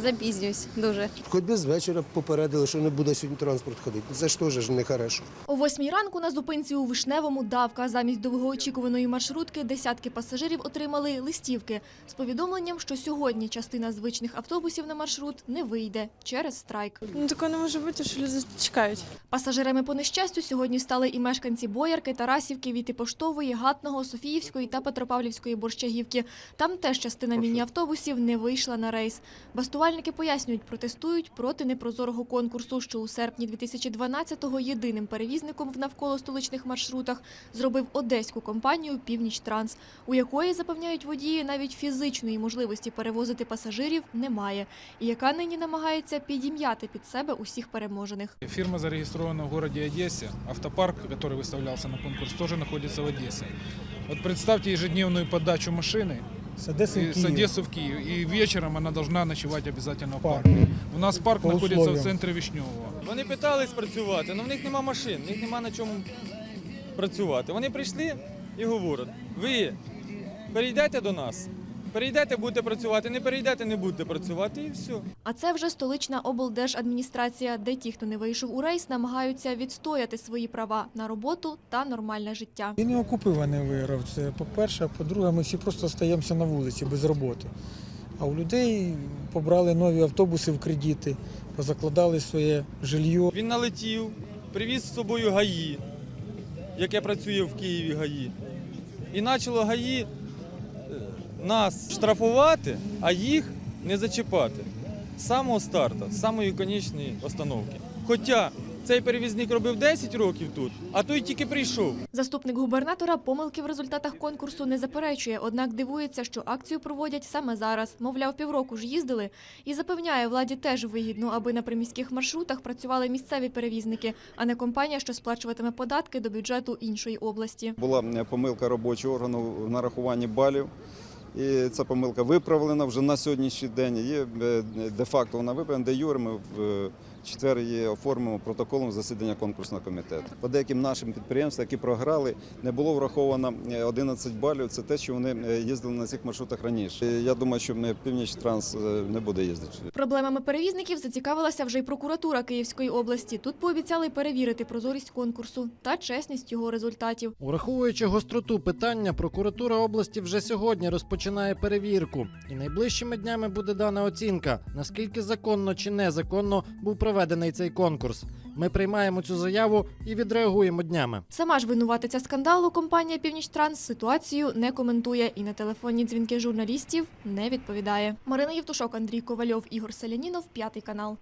запізнююсь дуже. Хоч би з вечора попередили, що не буде сьогодні транспорт ходити. Це ж теж ж не хорошо. О восьмій ранку на зупинці у Вишневому давка. Замість довгоочікуваної маршрутки десятки пасажирів отримали листівки з повідомленням, що сьогодні частина звичних автобусів на маршрут не вийде через страйк. Ну такого не може бути, що люди чекають. Пасажирами по нещастю сьогодні стали і мешканці Боярки, Тарасівки, Віти Поштової, Гатного, Софіївської та Петропавлівської Борщагівки. Там теж частина міні-автобусів не вийшла на рейс. Бастувальники пояснюють, протестують проти непрозорого конкурсу, що у серпні 2012-го єдиним перевізником в навколостоличних маршрутах зробив одеську компанію «Північ Транс», у якої, запевняють водії, навіть фізичної можливості перевозити пасажирів немає, і яка нині намагається підім'яти під себе усіх переможених. Фирма зарегистрирована в городе Одессе. Автопарк, который выставлялся на конкурс, тоже находится в Одессе. Вот представьте ежедневную подачу машины С Одессы и- в с. Одессы в Киев. И вечером она должна ночевать обязательно в Парк. парке. У нас парк По находится в условиям. центре Вишневого. Вони питались працювати, але в них нема машин, в них нема на чому працювати. Вони прийшли і говорять: ви перейдете до нас, перейдете, будете працювати, не перейдете, не будете працювати, і все. А це вже столична облдержадміністрація, де ті, хто не вийшов у рейс, намагаються відстояти свої права на роботу та нормальне життя. Він не окупований виграв. Це по-перше, а по-друге, ми всі просто стаємося на вулиці без роботи. А у людей побрали нові автобуси в кредити, позакладали своє жилье. Він налетів, привіз з собою ГАІ, яке працює в Києві ГАІ. І почало ГАІ е, нас штрафувати, а їх не зачіпати. З самого старту, з самої конечної остановки. Хоча цей перевізник робив 10 років тут, а той тільки прийшов. Заступник губернатора помилки в результатах конкурсу не заперечує, однак дивується, що акцію проводять саме зараз. Мовляв, півроку ж їздили. І запевняє, владі теж вигідно, аби на приміських маршрутах працювали місцеві перевізники, а не компанія, що сплачуватиме податки до бюджету іншої області. Була помилка робочого органу в нарахуванні балів. І ця помилка виправлена вже на сьогоднішній день. Є е, де-факто вона виправлена, де юр ми четвер її оформимо протоколом засідання конкурсного комітету. По деяким нашим підприємствам, які програли, не було враховано е, 11 балів. Це те, що вони е, їздили на цих маршрутах раніше. Я думаю, що північ транс е, не буде їздити. Проблемами перевізників зацікавилася вже й прокуратура Київської області. Тут пообіцяли перевірити прозорість конкурсу та чесність його результатів. Ураховуючи гостроту питання, прокуратура області вже сьогодні розпочинає перевірку, і найближчими днями буде дана оцінка, наскільки законно чи незаконно був проведений цей конкурс. Ми приймаємо цю заяву і відреагуємо днями. Сама ж винуватиця скандалу компанія «Північтранс» ситуацію не коментує і на телефонні дзвінки журналістів не відповідає. Марина Євтушок, Андрій Ковальов, Ігор Селянінов, п'ятий канал.